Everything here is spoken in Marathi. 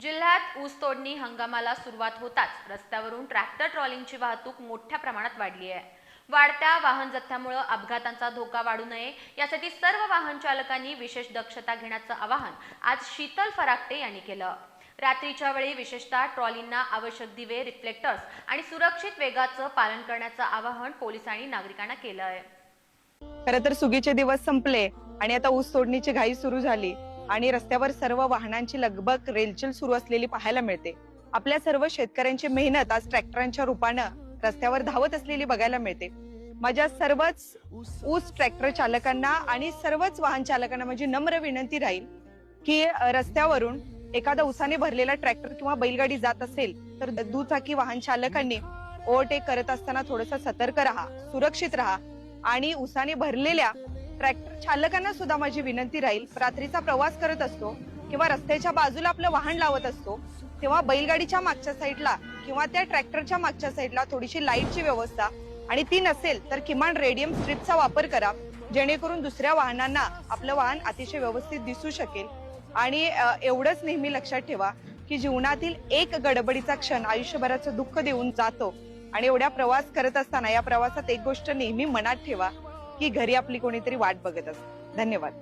जिल्ह्यात ऊस तोडणी हंगामाला सुरुवात होताच. रस्त्यावरून ट्रॅक्टर ट्रॉलिंगची वाहतूक मोठ्या प्रमाणात वाढली आहे. वाढत्या वाहन जथ्यामुळे अपघातांचा धोका वाढू नये यासाठी सर्व वाहन चालकांनी विशेष दक्षता घेण्याचं आवाहन आज शीतल फराकटे यांनी केलं. रात्रीच्या वेळी विशेषतः ट्रॉलींना आवश्यक दिवे रिफ्लेक्टर्स आणि सुरक्षित वेगाचं पालन करण्याचं आवाहन पोलिसांनी नागरिकांना केलं आहे खरं तर सुगीचे दिवस संपले आणि आता ऊस तोडणीची घाई सुरू झाली. आणि रस्त्यावर सर्व वाहनांची लगबग रेलचेल सुरू असलेली पाहायला मिळते. आपल्या सर्व शेतकऱ्यांची मेहनत आज ट्रॅक्टरांच्या रूपानं रस्त्यावर धावत असलेली बघायला मिळते. माझ्या सर्वच ऊस ट्रॅक्टर चालकांना आणि सर्वच वाहन चालकांना माझी नम्र विनंती राहील की रस्त्यावरून एखादा उसाने भरलेला ट्रॅक्टर किंवा बैलगाडी जात असेल तर दुचाकी वाहन चालकांनी ओव्हरटेक करत असताना थोडस सतर्क राहा सुरक्षित राहा आणि उसाने भरलेल्या ट्रॅक्टर चालकांना सुद्धा माझी विनंती राहील. रात्रीचा प्रवास करत असतो किंवा रस्त्याच्या बाजूला आपलं वाहन लावत असतो तेव्हा बैलगाडीच्या मागच्या साईडला किंवा त्या ट्रॅक्टरच्या मागच्या साईडला थोडीशी लाईटची व्यवस्था आणि ती नसेल तर किमान रेडियम स्ट्रिपचा वापर करा जेणेकरून दुसऱ्या वाहनांना आपलं वाहन अतिशय व्यवस्थित दिसू शकेल. आणि एवढंच नेहमी लक्षात ठेवा की जीवनातील एक गडबडीचा क्षण आयुष्यभराचं दुःख देऊन जातो. आणि एवढ्या प्रवास करत असताना या प्रवासात एक गोष्ट नेहमी मनात ठेवा की घरी आपली कोणीतरी वाट बघत असते. धन्यवाद.